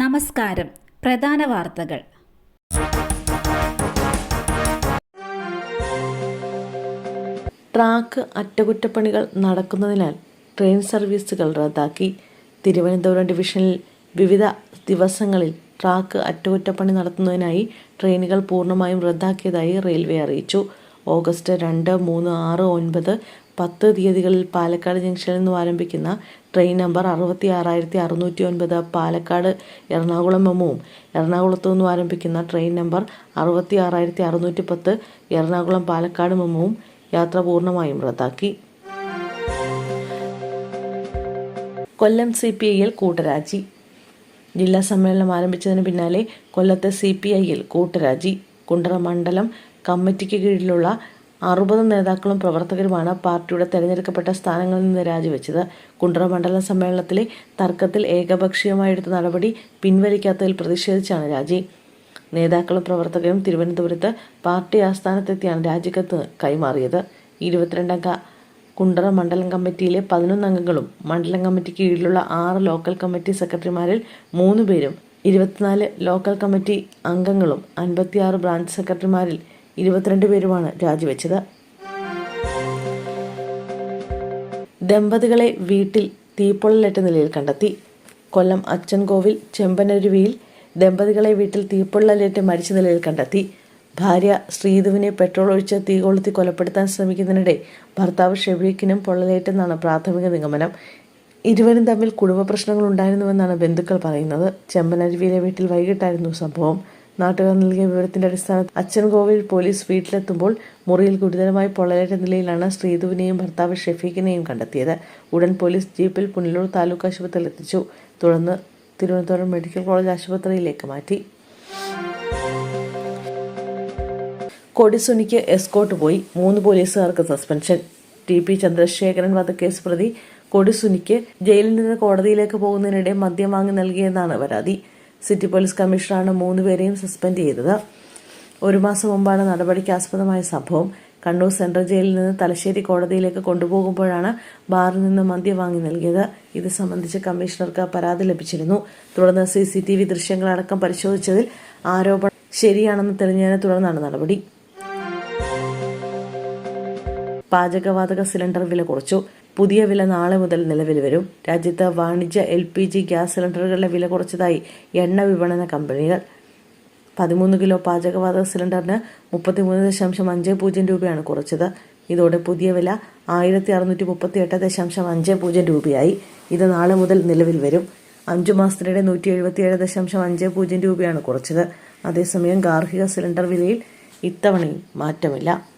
നമസ്കാരം. പ്രധാന വാർത്തകൾ. ട്രാക്ക് അറ്റകുറ്റപ്പണികൾ നടക്കുന്നതിനാൽ ട്രെയിൻ സർവീസുകൾ റദ്ദാക്കി. തിരുവനന്തപുരം ഡിവിഷനിൽ വിവിധ ദിവസങ്ങളിൽ ട്രാക്ക് അറ്റകുറ്റപ്പണി നടത്തുന്നതിനായി ട്രെയിനുകൾ പൂർണമായും റദ്ദാക്കിയതായി റെയിൽവേ അറിയിച്ചു. ഓഗസ്റ്റ് രണ്ട് മൂന്ന് ആറ് ഒൻപത് പത്ത് തീയതികളിൽ പാലക്കാട് ജംഗ്ഷനിൽ നിന്നും ആരംഭിക്കുന്ന ട്രെയിൻ നമ്പർ അറുപത്തി ആറായിരത്തി അറുന്നൂറ്റി ഒൻപത് പാലക്കാട് എറണാകുളം മെമ്മുവും എറണാകുളത്തു നിന്നും ആരംഭിക്കുന്ന ട്രെയിൻ നമ്പർ അറുപത്തി ആറായിരത്തി അറുന്നൂറ്റി പത്ത് എറണാകുളം പാലക്കാട് മെമ്മുവും യാത്ര പൂർണമായും റദ്ദാക്കി. കൊല്ലം സി പി ഐയിൽ കൂട്ടരാജി. ജില്ലാ സമ്മേളനം ആരംഭിച്ചതിന് പിന്നാലെ കൊല്ലത്തെ സി പി ഐയിൽ കൂട്ടരാജി. കുണ്ടറ മണ്ഡലം കമ്മിറ്റിക്ക് കീഴിലുള്ള അറുപത് നേതാക്കളും പ്രവർത്തകരുമാണ് പാർട്ടിയുടെ തെരഞ്ഞെടുക്കപ്പെട്ട സ്ഥാനങ്ങളിൽ നിന്ന് രാജിവെച്ചത്. കുണ്ടറ മണ്ഡലം സമ്മേളനത്തിലെ തർക്കത്തിൽ ഏകപക്ഷീയമായി എടുത്ത നടപടി പിൻവലിക്കാത്തതിൽ പ്രതിഷേധിച്ചാണ് രാജി. നേതാക്കളും പ്രവർത്തകരും തിരുവനന്തപുരത്ത് പാർട്ടി ആസ്ഥാനത്തെത്തിയാണ് രാജിക്കത്ത് കൈമാറിയത്. ഇരുപത്തിരണ്ടംഗ കുണ്ടറ മണ്ഡലം കമ്മിറ്റിയിലെ പതിനൊന്ന് അംഗങ്ങളും മണ്ഡലം കമ്മിറ്റി കീഴിലുള്ള ആറ് ലോക്കൽ കമ്മിറ്റി സെക്രട്ടറിമാരിൽ മൂന്ന് പേരും ഇരുപത്തിനാല് ലോക്കൽ കമ്മിറ്റി അംഗങ്ങളും അൻപത്തിയാറ് ബ്രാഞ്ച് സെക്രട്ടറിമാരിൽ ഇരുപത്തിരണ്ട് പേരുമാണ് രാജിവെച്ചത്. ദമ്പതികളെ വീട്ടിൽ തീപ്പൊള്ളലേറ്റ നിലയിൽ കണ്ടെത്തി. കൊല്ലം അച്ചൻകോവിൽ ചെമ്പനരുവിയിൽ ദമ്പതികളെ വീട്ടിൽ തീപ്പൊള്ളലേറ്റ് മരിച്ച നിലയിൽ കണ്ടെത്തി. ഭാര്യ ശ്രീധുവിനെ പെട്രോൾ ഒഴിച്ച് തീ കൊളുത്തി കൊലപ്പെടുത്താൻ ശ്രമിക്കുന്നതിനിടെ ഭർത്താവ് ഷെബീക്കിനും പൊള്ളലേറ്റെന്നാണ് പ്രാഥമിക നിഗമനം. ഇരുവരും തമ്മിൽ കുടുംബ പ്രശ്നങ്ങൾ ഉണ്ടായിരുന്നുവെന്നാണ് ബന്ധുക്കൾ പറയുന്നത്. ചെമ്പനരുവിയിലെ വീട്ടിൽ വൈകിട്ടായിരുന്നു സംഭവം. നാട്ടുകാർ നൽകിയ വിവരത്തിന്റെ അടിസ്ഥാനത്തിൽ അച്ഛൻകോവിൽ പോലീസ് വീട്ടിലെത്തുമ്പോൾ മുറിയിൽ ഗുരുതരമായി പൊള്ളലേറ്റ നിലയിലാണ് ശ്രീധുവിനെയും ഭർത്താവ് ഷെഫീഖിനെയും കണ്ടെത്തിയത്. ഉടൻ പോലീസ് ജീപ്പിൽ പുനലൂർ താലൂക്ക് ആശുപത്രിയിൽ എത്തിച്ചു. തുടർന്ന് തിരുവനന്തപുരം മെഡിക്കൽ കോളേജ് ആശുപത്രിയിലേക്ക് മാറ്റി. കൊടിസുനിക്ക് എസ്കോട്ട് പോയി. മൂന്ന് പോലീസുകാർക്ക് സസ്പെൻഷൻ. ടി പി ചന്ദ്രശേഖരൻ വധക്കേസ് പ്രതി കൊടിസുനിക്ക് ജയിലിൽ നിന്ന് കോടതിയിലേക്ക് പോകുന്നതിനിടെ മദ്യം വാങ്ങി നൽകിയെന്നാണ് പരാതി. സിറ്റി പോലീസ് കമ്മീഷണറാണ് മൂന്നുപേരെയും സസ്പെൻഡ് ചെയ്തത്. ഒരു മാസം മുമ്പാണ് നടപടിക്ക് ആസ്പദമായ സംഭവം. കണ്ണൂർ സെൻട്രൽ ജയിലിൽ നിന്ന് തലശ്ശേരി കോടതിയിലേക്ക് കൊണ്ടുപോകുമ്പോഴാണ് ബാറിൽ നിന്ന് മദ്യം വാങ്ങി നൽകിയത്. ഇത് സംബന്ധിച്ച് കമ്മീഷണർക്ക് പരാതി ലഭിച്ചിരുന്നു. തുടർന്ന് സി സി ടി വി ദൃശ്യങ്ങളടക്കം പരിശോധിച്ചതിൽ ആരോപണം ശരിയാണെന്ന് തെളിഞ്ഞതിനെ തുടർന്നാണ് നടപടി. പാചകവാതക സിലിണ്ടർ വില കുറച്ചു. പുതിയ വില നാളെ മുതൽ നിലവിൽ വരും. രാജ്യത്ത് വാണിജ്യ എൽ പി ജി ഗ്യാസ് സിലിണ്ടറുകളുടെ വില കുറച്ചതായി എണ്ണ വിപണന കമ്പനികൾ. പതിമൂന്ന് കിലോ പാചകവാതക സിലിണ്ടറിന് മുപ്പത്തിമൂന്ന് ദശാംശം അഞ്ച് പൂജ്യം രൂപയാണ് കുറച്ചത്. ഇതോടെ പുതിയ വില ആയിരത്തി അറുന്നൂറ്റി മുപ്പത്തി എട്ട് ദശാംശം അഞ്ച് പൂജ്യം രൂപയായി. ഇത് നാളെ മുതൽ നിലവിൽ വരും. അഞ്ചു മാസത്തിനിടെ നൂറ്റി എഴുപത്തിയേഴ് ദശാംശം അഞ്ച് പൂജ്യം രൂപയാണ് കുറച്ചത്. അതേസമയം ഗാർഹിക സിലിണ്ടർ വിലയിൽ ഇത്തവണയും മാറ്റമില്ല.